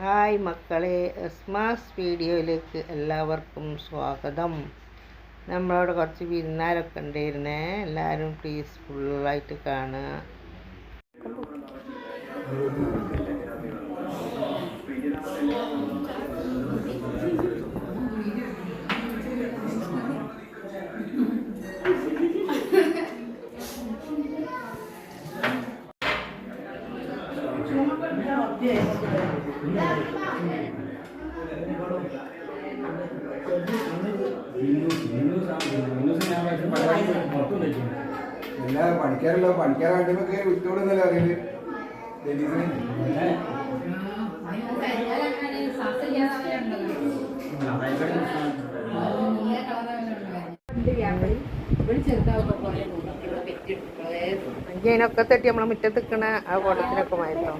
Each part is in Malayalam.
ഹായ് മക്കളെ എസ്മാസ് വീഡിയോയിലേക്ക് എല്ലാവർക്കും സ്വാഗതം. നമ്മളവിടെ കുറച്ച് വിരുന്നാരൊക്കെ ഉണ്ടായിരുന്നേ. എല്ലാവരും പ്ലീസ് ഫുള്ളായിട്ട് കാണുക. എല്ലാ പണിക്കാരല്ലോ പണിക്കാർ കണ്ടുമൊക്കെ വിട്ടോടുന്നല്ലോ അറിയില്ല ലേഡീസിന് ഇതിനൊക്കെ തട്ടി നമ്മളെ മുറ്റത്ത് നിൽക്കണ ആ കുടത്തിനൊക്കെ മാറ്റോ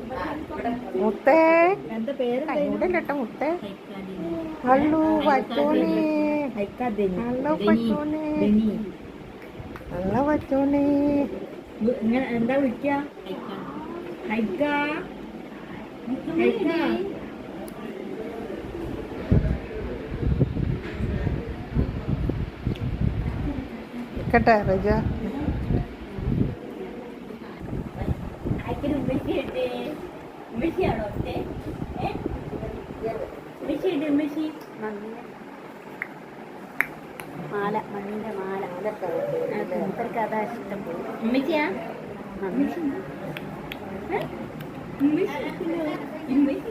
മുത്തേ. കൈകൂടെ കേട്ടോ മുത്തേ. ഹലോ പറ്റോനെ ഹലോ പറ്റോനെ ഹലോ പറ്റോനെ എന്താ വിളിക്ക? നിൽക്കട്ടെ റജ. ഉമ്മച്ചിയാണോ ഒറ്റ ഉമ്മച്ചി മാല മണ്ണിന്റെ മാല മൂപ്പർക്ക് അതാ ഇഷ്ടം ഉമ്മച്ചിയാ ഭക്ഷണം ഏ? ഉമ്മച്ചി ഉമ്മച്ചി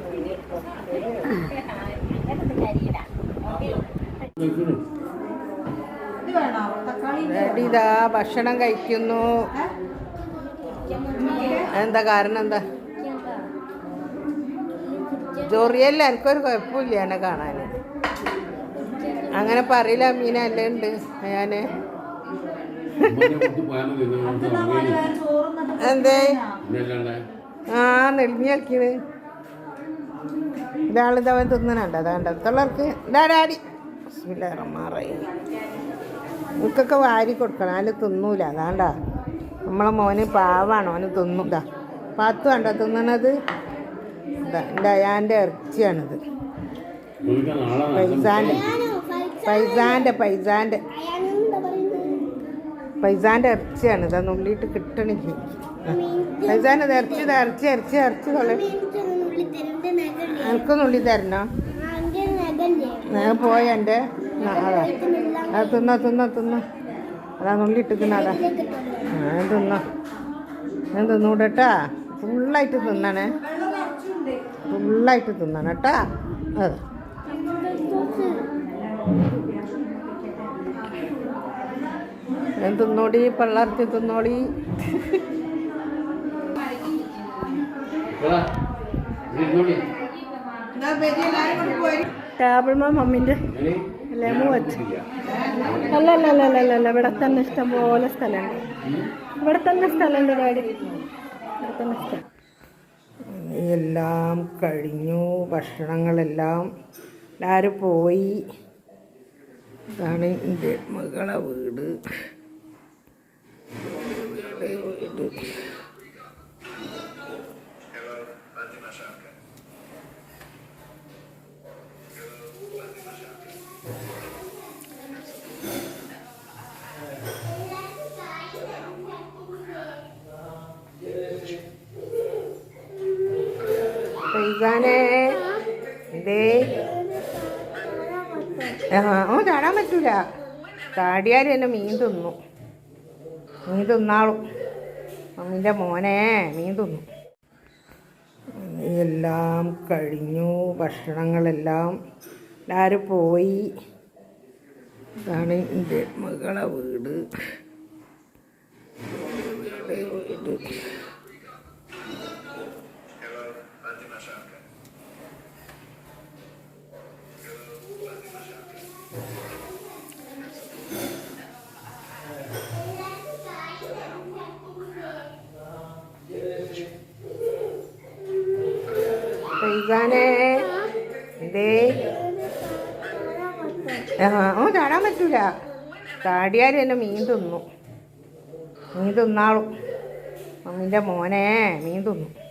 അങ്ങനത്തെ കാര്യമില്ല റെഡി ഇതാ ഭക്ഷണം കഴിക്കുന്നു എന്താ കാരണം എന്താ? ജോറിയല്ല? എനിക്കൊരു കുഴപ്പമില്ല എന്നെ കാണാൻ അങ്ങനെ പറയില്ല മീന അല്ലേ ഉണ്ട്. ഞാൻ എന്തേ? ആ നെളിഞ്ഞ് കളിക്കണ്. ഇതാളിതവൻ തിന്നണുണ്ട് അതാണ്ട് അടുത്തുള്ളവർക്ക് ഇതാ ഡാഡി മാറായി നിങ്ങൾക്കൊക്കെ വാരി കൊടുക്കണം. അതിൽ തിന്നൂല. അതാണ്ടാ നമ്മളെ മോന് പാവാണ് ഓന് തിന്നും. ഇതാ പാത്തു കണ്ടോ? തിന്നണത്? ഇതാ എന്റെ അയാന്റെ ഇറച്ചിയാണിത്. പൈസാന്റെ പൈസാന്റെ പൈസാന്റെ. പൈസാന്റെ ഇറച്ചിയാണ് ഇതാ നുള്ളിയിട്ട് കിട്ടണില്ല. പൈസാന്റെ ഇറച്ചി ഇറച്ചി ഇറച്ചി ഇറച്ചി കൊള്ളു. എനിക്ക് നുള്ളി തരണോ? ഞാൻ പോയ എന്റെ അതാ. തിന്നോ തിന്നോ തിന്നോ. അതാ നുള്ളിട്ടിക്കുന്ന അതാ. ഞാൻ തിന്നോ ഞാൻ തിന്നൂടട്ടാ. ഫുള്ളായിട്ട് തിന്നണേ. ഫുള്ളായിട്ട് തിന്നണം കേട്ടാ. അത്. ഞാൻ തിന്നോടി പിള്ളേർക്ക് തിന്നോടി. ടേബിൾമ മമ്മിന്റെ ലെമു മൂവറ്റ് അല്ല? അല്ല അല്ല അല്ല അല്ല അല്ല ഇവിടെ തന്നെ ഇഷ്ടം പോലെ സ്ഥലമുണ്ട്. ഇവിടെ തന്നെ സ്ഥലമുണ്ട് ഡാഡി ഇവിടെ തന്നെ സ്ഥലം. എല്ലാം കഴിഞ്ഞു. ഭക്ഷണങ്ങളെല്ലാം എല്ലാവരും പോയി. ഇതാണ് എന്റെ മകളെ വീട്. വീട് വീട്. ചാടാൻ പറ്റൂല. ചാടിയാൽ എന്നെ മീൻ തിന്നു. മീൻ തിന്നാളും. അമ്മിന്റെ മോനെ മീൻ തിന്നു. എല്ലാം കഴിഞ്ഞു. ഭക്ഷണങ്ങളെല്ലാം എല്ലാവരും പോയി. ഇതാണ് എന്റെ മകളെ വീട്. വീട് വീട്. ഫൈസാനെ എന്തേ ആ ഓ ചാടാൻ പറ്റൂല. ചാടിയാലും എന്നെ മീൻ തിന്നു. മീൻ തിന്നാളും. മമ്മീന്റെ മോനെ മീൻ തിന്നു.